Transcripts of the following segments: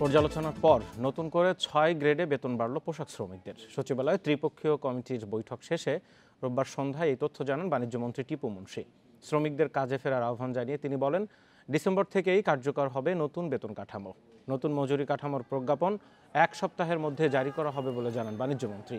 পর্যালোচনার পর নতুন করে ছয় গ্রেডে বেতন বাড়ল পোশাক শ্রমিকদের। সচিবালয়ে ত্রিপক্ষীয় কমিটির বৈঠক শেষে রোববার সন্ধ্যায় এই তথ্য জানান বাণিজ্যমন্ত্রী টিপু মুন্সি। শ্রমিকদের কাজে ফেরার আহ্বান জানিয়ে তিনি বলেন, ডিসেম্বর থেকেই কার্যকর হবে নতুন বেতন কাঠামো। নতুন মজুরি কাঠামোর প্রজ্ঞাপন এক সপ্তাহের মধ্যে জারি করা হবে বলে জানান বাণিজ্যমন্ত্রী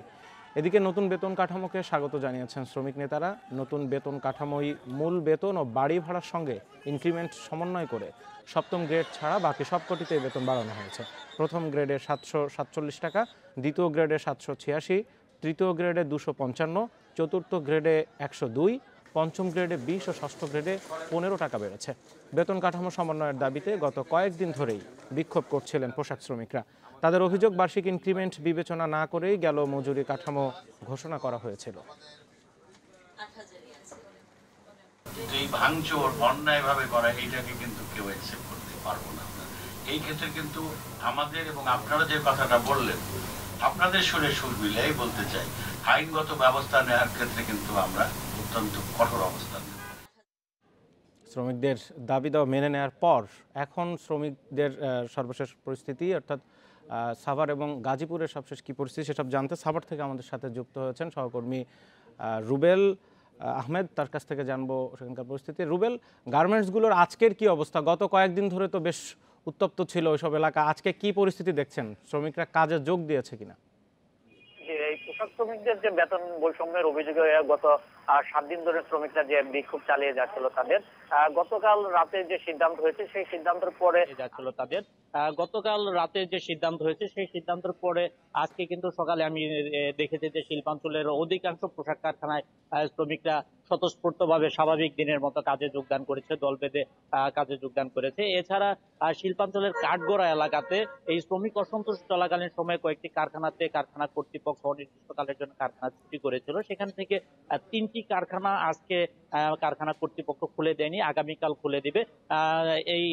এদিকে নতুন বেতন কাঠামোকে স্বাগত জানিয়েছেন শ্রমিক নেতারা। নতুন বেতন কাঠামোই মূল বেতন ও বাড়ি ভাড়ার সঙ্গে ইনক্রিমেন্ট সমন্বয় করে সপ্তম গ্রেড ছাড়া বাকি সবকটিতে বেতন বাড়ানো হয়েছে। প্রথম গ্রেডে সাতশো সাতচল্লিশ টাকা, দ্বিতীয় গ্রেডে সাতশো ছিয়াশি, তৃতীয় গ্রেডে দুশো পঞ্চান্ন, চতুর্থ গ্রেডে একশো দুই পঞ্চম গ্রেডে বিশ ও ষষ্ঠ গ্রেডে পনেরো টাকা বেড়েছে। বেতন কাঠামো সমন্বয়ের দাবিতে গত কয়েকদিন ধরেই বিক্ষোভ করছিলেন পোশাক শ্রমিকরা। তাদের অভিযোগ, বার্ষিক ইনক্রিমেন্ট বিবেচনা না করেই গেল মজুরি কাঠামো ঘোষণা করা হয়েছিল। এই ভাঙচুর অন্যায়ভাবে করা, এইটাকে কিন্তু কেউ অ্যাকসেপ্ট করতে পারব না। এই ক্ষেত্রে কিন্তু আমাদের এবং আপনারা যে কথাটা বললেন, আপনাদের সুরে সুর মিলাই বলতে চাই। আইনগত ব্যবস্থা নেওয়ার ক্ষেত্রে কিন্তু আমরা অত্যন্ত কঠোর অবস্থান শ্রমিকদের দাবি দাওয়া মেনে নেওয়ার পর এখন শ্রমিকদের সর্বশেষ পরিস্থিতি, অর্থাৎ সাভার এবং গাজীপুরের সবশেষ কী পরিস্থিতি সেসব জানতে সাভার থেকে আমাদের সাথে যুক্ত হয়েছেন সহকর্মী রুবেল আহমেদ। তার কাছ থেকে জানব সেখানকার পরিস্থিতি। রুবেল, গার্মেন্টসগুলোর আজকের কি অবস্থা? গত কয়েকদিন ধরে তো বেশ উত্তপ্ত ছিল ওইসব এলাকা। আজকে কি পরিস্থিতি দেখছেন? শ্রমিকরা কাজে যোগ দিয়েছে কিনা? শ্রমিকদের যে বেতন বৈষম্যের অভিযোগে গত সাত দিন ধরে শ্রমিকরা যে বিক্ষোভ চালিয়ে যাচ্ছিল তাদের গতকাল রাতে যে সিদ্ধান্ত হয়েছে, সেই সিদ্ধান্তের পরে যাচ্ছিল তাদের। গতকাল রাতে যে সিদ্ধান্ত হয়েছে, সেই সিদ্ধান্তের পরে আজকে কিন্তু সকালে আমি দেখেছি যে শিল্পাঞ্চলের অধিকাংশ পোশাক কারখানায় শ্রমিকরা স্বতঃস্ফূর্তভাবে স্বাভাবিক দিনের মতো কাজে যোগদান করেছে, দল বেঁধে কাজে যোগদান করেছে। এছাড়া শিল্পাঞ্চলের কাঠগড়া এলাকাতে এই শ্রমিক অসন্তোষ চলাকালীন সময়ে কয়েকটি কারখানাতে কারখানা কর্তৃপক্ষ অনির্দিষ্টকালের জন্য কারখানা ছুটি করেছিল। সেখান থেকে তিনটি কারখানা আজকে কারখানা কর্তৃপক্ষ খুলে দেয়নি, আগামীকাল খুলে দিবে। এই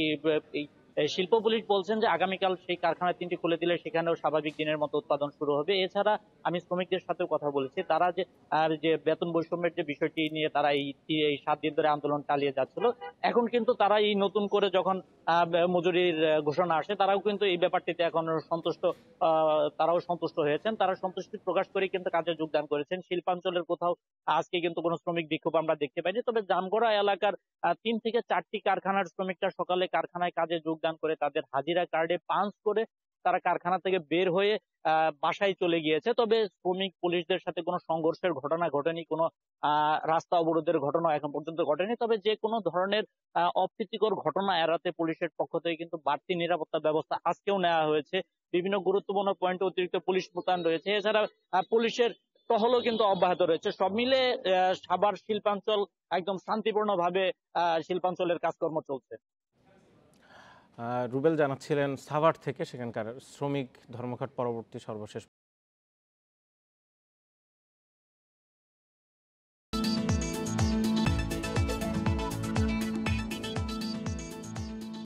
শিল্প পুলিশ বলছেন যে আগামীকাল সেই কারখানা তিনটি খুলে দিলে সেখানেও স্বাভাবিক দিনের মতো উৎপাদন শুরু হবে। এছাড়া আমি শ্রমিকদের সাথেও কথা বলেছি। তারা যে, আর যে বেতন বৈষম্যের যে বিষয়টি নিয়ে তারা এই সাত দিন ধরে আন্দোলন চালিয়ে যাচ্ছিল, এখন কিন্তু তারা এই নতুন করে যখন মজুরির ঘোষণা আসে, তারাও কিন্তু এই ব্যাপারটিতে এখন সন্তুষ্ট তারাও সন্তুষ্ট হয়েছেন। তারা সন্তুষ্টি প্রকাশ করে কিন্তু কাজে যোগদান করেছেন। শিল্পাঞ্চলের কোথাও আজকে কিন্তু কোনো শ্রমিক বিক্ষোভ আমরা দেখতে পাইনি। তবে জামগড়া এলাকার তিন থেকে চারটি কারখানার শ্রমিকরা সকালে কারখানায় কাজে যোগদান করে তাদের হাজিরা কার্ডে পাঞ্চ করে তারা কারখানা থেকে বের হয়ে বাসায় চলে গিয়েছে। তবে শ্রমিক পুলিশদের সাথে কোনো সংঘর্ষের ঘটনা ঘটেনি, কোনো রাস্তা অবরোধের ঘটনা এখন পর্যন্ত ঘটেনি। তবে যে কোনো ধরনের অপ্রীতিকর ঘটনা এড়াতে পুলিশের পক্ষ থেকে কিন্তু বাড়তি নিরাপত্তা ব্যবস্থা আজকেও নেওয়া হয়েছে। বিভিন্ন গুরুত্বপূর্ণ পয়েন্টে অতিরিক্ত পুলিশ মোতায়েন রয়েছে। এছাড়া পুলিশের টহলও কিন্তু অব্যাহত রয়েছে। সব মিলে সাভার শিল্পাঞ্চল একদম শান্তিপূর্ণভাবে শিল্পাঞ্চলের কাজকর্ম চলছে। রুবেল জানাচ্ছিলেন সাভার থেকে সেখানকার শ্রমিক ধর্মঘট পরবর্তী সর্বশেষ